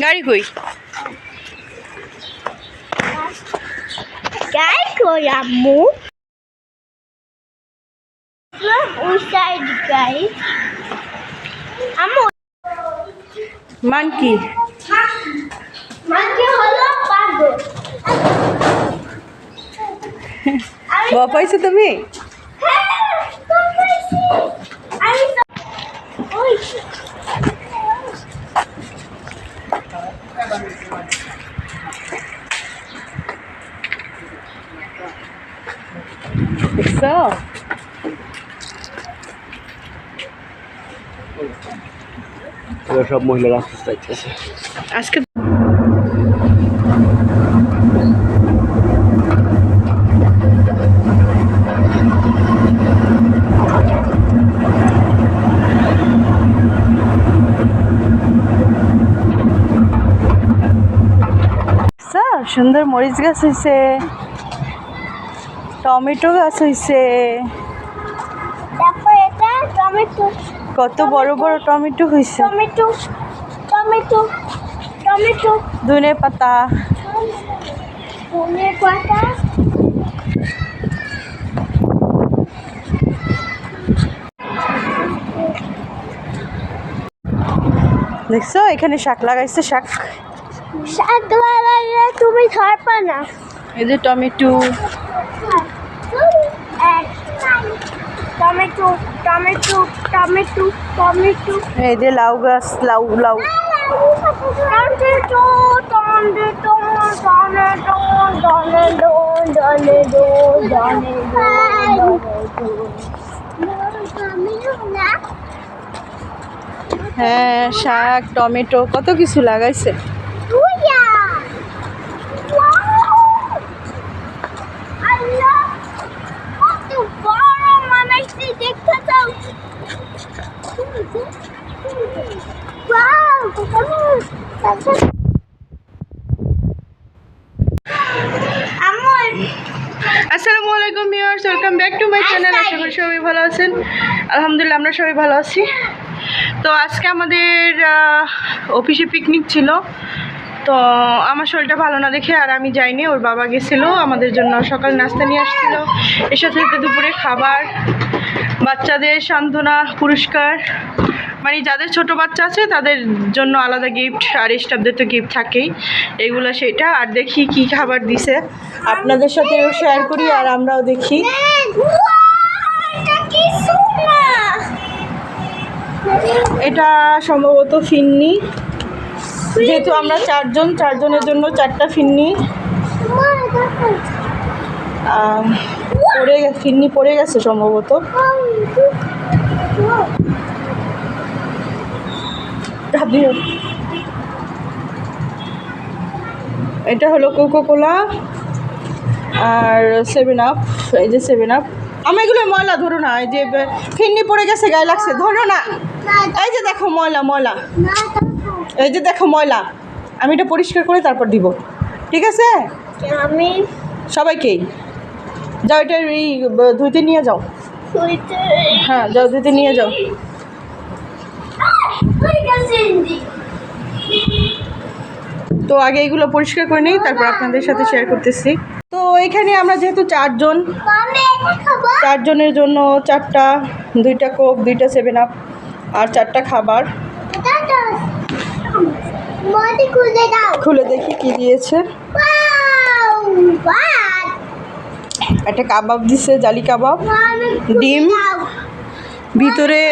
গাড়ি কই là mũ Ui sai đi cái monkey ব পাইছো তুমি? দেখছ সব মহিলারা আজকে সুন্দর মরিচ গাছ হয়েছে টমেটো গাছ হয়েছে টমেটো। কত বড় বড় টমেটো হয়েছে টমেটো টমেটো টমেটো। ধনে পাতা। ধনে পাতা। দেখছ এখানে শাক লাগাইছে শাক। তুমি ধরবা না। এই যে tomato. Tomato tomato tomato tomato. এই যে লাউ গাছ লাউ লাউ। Tomato tomato tomato tomato tomato tomato. হ্যাঁ শাক টমেটো কত কিছু লাগাইছে? আসসালামু আলাইকুম viewers, welcome back to my channel. আশা করি সবাই ভালো আছেন। আলহামদুলিল্লাহ, আমরা সবাই ভালো আছি। তো আজকে আমাদের অফিসে পিকনিক ছিল। তো আমার শরীরটা ভালো না দেখে আর আমি যাইনি, ওর বাবা গেছিল, আমাদের জন্য সকাল নাস্তা নিয়ে আসছিল। এর সাথে দুপুরে খাবার, বাচ্চাদের সান্ত্বনা, পুরস্কার মানে যাদের ছোট বাচ্চা আছে, তাদের জন্য আলাদা গিফট আর স্টাফদের তো গিফট থাকেই। এগুলো সেটা, আর দেখি কি খাবার দিছে। আপনাদের সাথেও শেয়ার করি, আর আমরাও দেখি। এটা সম্ভবত ফিন্নি। যেহেতু আমরা চারজন, চারজনের জন্য চারটা ফিন্নি। পড়ে ফিন্নি পড়ে গেছে সম্ভবত। এটা হলো কোকো কোলা আর সেভেন আপ এই যে সেভেন আপ আমি এগুলো ময়লা ধরো না এই যে ফিন্নি পড়ে গেছে গায়ে লাগছে ধরো না। এই যে দেখো ময়লা ময়লা। এই যে দেখো ময়লা। আমি এটা পরিষ্কার করে তারপর দিব। ঠিক আছে? আমি সবাইকেই যাও এটা ধুইতে নিয়ে যাও। হ্যাঁ যাও ধুইতে নিয়ে যাও। তো আগে এগুলো পরিষ্কার করে নিই, তারপর আপনাদের সাথে শেয়ার করতেছি। তো এখানে আমরা যেহেতু চারজন, চারজনের জন্য চারটা, দুইটা কোক দুইটা সেভেন আপ আর চারটা খাবার। খুলে দেখি কি দিয়েছে। একটা কাবাব দিছে, জালি কাবাব, ডিম। ভিতরে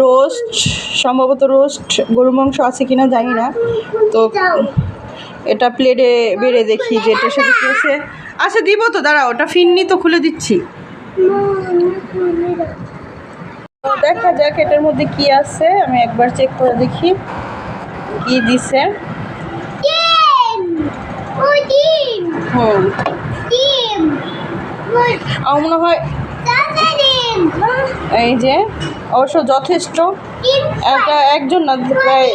রোস্ট সম্ভবত রোস্ট গরু মাংস আছে কিনা জানি না। তো এটা প্লেটে বেড়ে দেখি যে এটার সাথে কি আছে। আচ্ছা দিব তো দাঁড়া ওটা ফিননি তো খুলে দিচ্ছি। দেখা যাক এটার মধ্যে কি আছে আমি একবার চেক করে দেখি কি দিছে। আমার মনে হয় এই যে, অবশ্য যথেষ্ট। একটা একজন না, প্রায়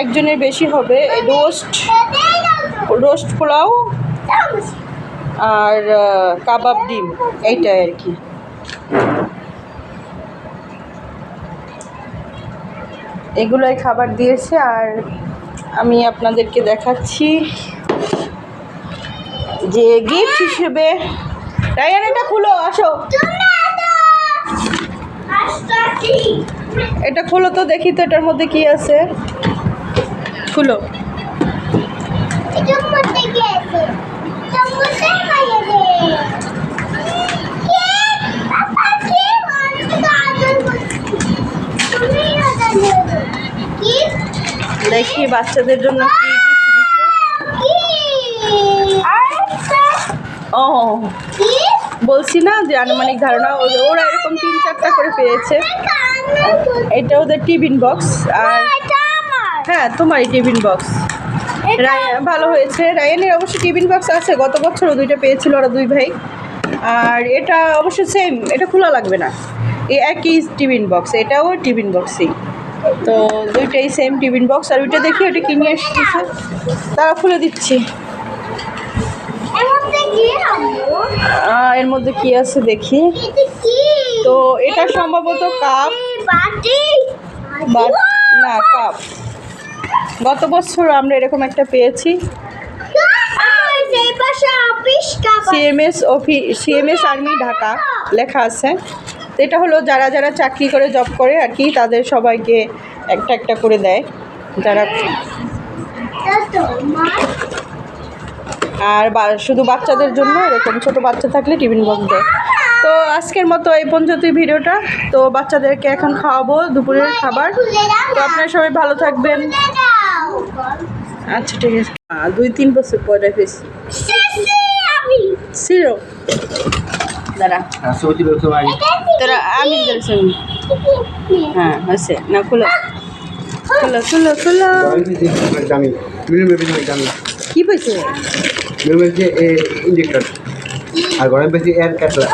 একজনের বেশি হবে। রোস্ট রোস্ট পোলাও আর কাবাব ডিম, এইটাই আর কি। এগুলোই খাবার দিয়েছে আর আমি আপনাদেরকে দেখাচ্ছি যে গিফট হিসেবে রায়ান এটা খুলো আসো। এটা খুলো তো দেখি তো এটার মধ্যে কি আছে। খুলো। দেখি বাচ্চাদের জন্য কি ও। বলছি না যে আনুমানিক ধারণা ওরা এরকম তিন চারটা করে পেয়েছে। এটা ওদের টিফিন বক্স আর হ্যাঁ তোমারই টিফিন বক্স। ভালো হয়েছে। রায়ানের অবশ্য টিফিন বক্স আছে গত বছরও দুইটা পেয়েছিল ওরা দুই ভাই। আর এটা অবশ্য সেম এটা খোলা লাগবে না। এই একই টিফিন বক্স এটাও টিফিন বক্সই। তো দুইটাই সেম টিফিন বক্স আর ওইটা দেখি ওটা কিনে এসেছে তারা খুলে দিচ্ছি। এর মধ্যে কি আছে দেখি? তো এটা সম্ভবত কাপ। না কাপ। গত বছর আমরা এরকম একটা পেয়েছি। C M S অফি C M S army Dhaka লেখা আছে। এটা হলো যারা যারা চাকরি করে জব করে আর কি তাদের সবাইকে একটা একটা করে দেয়। যারা আর বা- শুধু বাচ্চাদের জন্য এরকম ছোট বাচ্চা থাকলে টিফিন বক্স দেয়। তো আজকের মতো এই পর্যন্তই ভিডিওটা। তো বাচ্চাদেরকে এখন খাওয়াবো দুপুরের খাবার। তো আপনারা সবাই ভালো থাকবেন। আচ্ছা ঠিক আছে। দুই তিন বছর পরে পেয়েছি সিরো। দাঁড়া। তোরা আমি হ্যাঁ হয়েছে। না খুলো। খুলো খুলো খুলো। কি পেয়েছে মিলিয়ন বেশি ইঞ্জেক্টর আর গরম বেশি এয়ার ক্যাটলা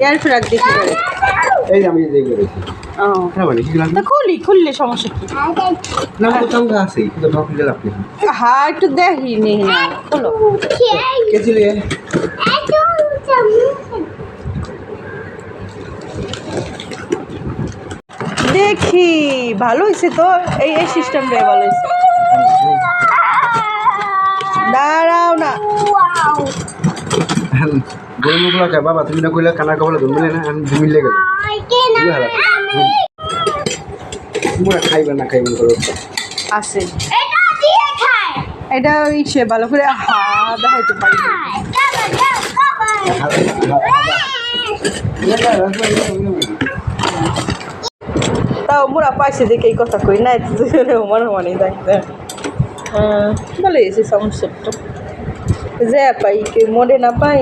এয়ার ফ্রাক দেখি এই আমি দেখে গেছি ও খারাপ কি তা খুলি খুললে সমস্যা কি না তো আছে কিন্তু ভাব দিলে আপনি হ্যাঁ একটু দেখি নি না খুলো কে ছিলে দেখি ভালো হয়েছে তো এই এই সিস্টেমটাই ভালো হয়েছে দাঁড়াও না। গরমগুলো কে বাবা তুমি না কইলে কানা কবলে ধুমলে না আমি ধুমিলে গেল তোমরা খাইবে না খাইবে করো। আছে। এটা ইচ্ছে ভালো করে হা দেখাইতে পারি না। তাও মোরা পাইছে দেখে এই কথা কই নাই তো দুজনে আমার মানে দেখতে ভালো হয়েছে সমস্যাটা যে পাই কে মরে না পাই